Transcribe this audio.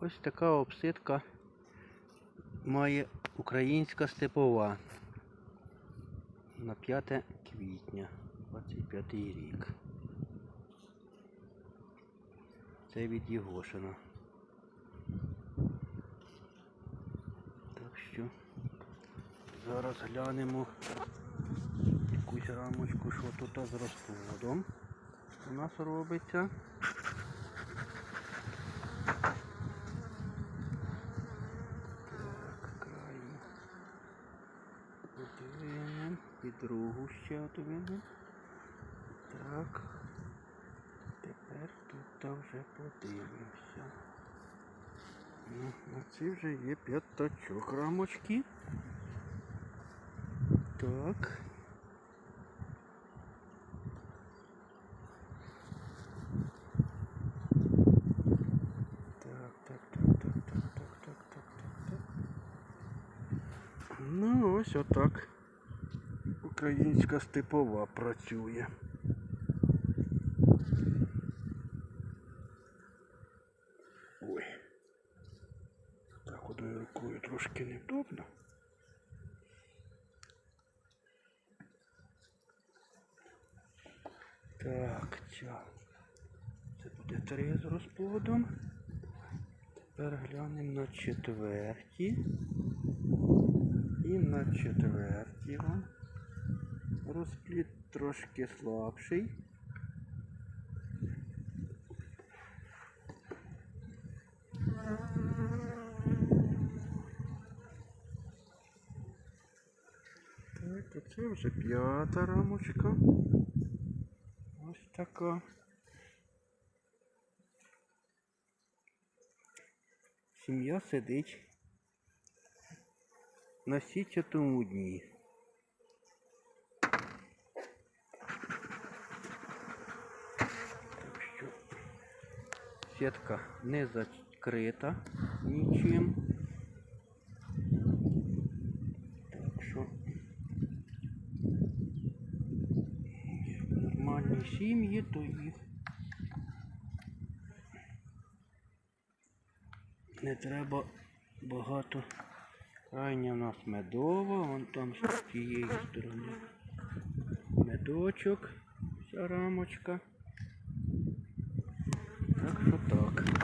Ось така обсидка має українська степова на 5 квітня 25 рік. Це від Єгошина. Так що зараз глянемо якусь рамочку, що тут з розплодом у нас робиться. Подвинемо. І другу ще одвинемо. Так. Тепер тут вже подивимося. Ну, на ці вже є п'ятачок рамочки. Так, Ну, ось отак. Українська степова працює. Ой. Так одною рукою трошки невдобно. Так, ця. Це буде три з розплодом. Тепер глянемо на четверті. І на четвертій вам. Розплід трошки слабший. Так, а це вже п'ята рамочка. Ось така. Сім'я сидить на сітчатому дні. Сітка не закрита нічим. Так що нормальні сім'ї, то їх не треба багато. Крайня у нас медова, вон там з тієї сторони медочок, вся рамочка. Так що так.